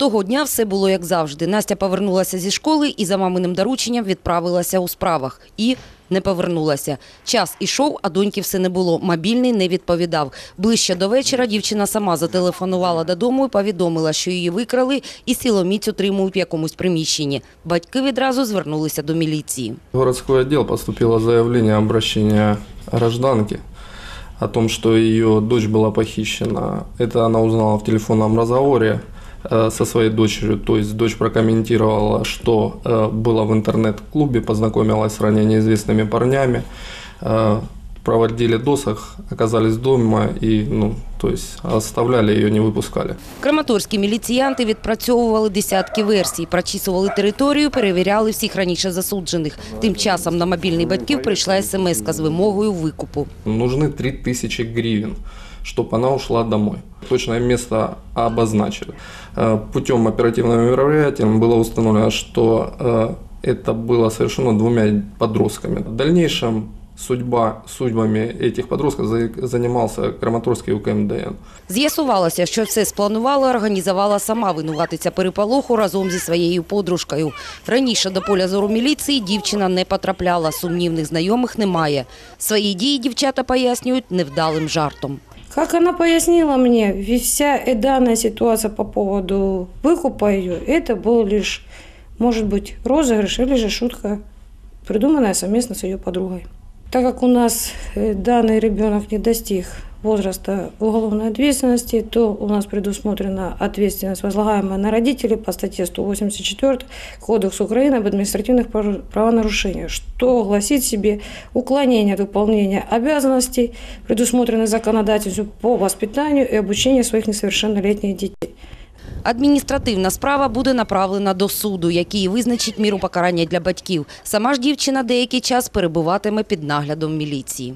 Того дня все було як завжди. Настя повернулася зі школи і за маминим дорученням відправилася у справах. І не повернулася. Час ішов, а доньки все не було. Мобільний не відповідав. Ближче до вечора дівчина сама зателефонувала додому і повідомила, що її викрали і силоміць утримують в якомусь приміщенні. Батьки відразу звернулися до міліції. В городской отдел поступило заявление обращения гражданки о том, что ее дочь была похищена. Это она узнала в телефонном разговоре э, со своей дочерью. То есть дочь прокомментировала, что э, была в интернет-клубе, познакомилась с ранее неизвестными парнями, э, проводили досах, оказались дома и, ну, то есть оставляли ее, не выпускали. Краматорські міліціянти відпрацьовували десятки версій, прочісували територію, перевіряли всіх раніше засуджених. Тим часом на мобільний батьків прийшла смс з вимогою викупу. Нужны 3000 гривен, чтобы она ушла домой. Точное место обозначили. Э, Путем оперативного мероприятия было установлено, что э, это было совершено двумя подростками. В дальнейшем судьба, судьбами этих подростков за- занимался Краматорский УКМДН. З'ясувалося, що все спланувала, організувала сама винуватиця переполоху разом зі своєю подружкою. Раніше до поля зору міліції дівчина не потрапляла, сумнівних знайомих немає. Свої дії дівчата пояснюють невдалим жартом. Как она пояснила мне, ведь вся э, данная ситуация по поводу выкупа ее, это был лишь, может быть, розыгрыш или же шутка, придуманная совместно с ее подругой. Так как у нас э, данный ребенок не достиг возраста уголовной ответственности, то у нас предусмотрена ответственность, возлагаемая на родителей по статье 184 Кодекса Украины об административных прав- правонарушениях, что гласит себе уклонение от выполнения обязанностей, предусмотренных законодательством по воспитанию и обучению своих несовершеннолетних детей. Адміністративна справа буде направлена до суду, який визначить міру покарання для батьків. Сама ж дівчина деякий час перебуватиме під наглядом міліції.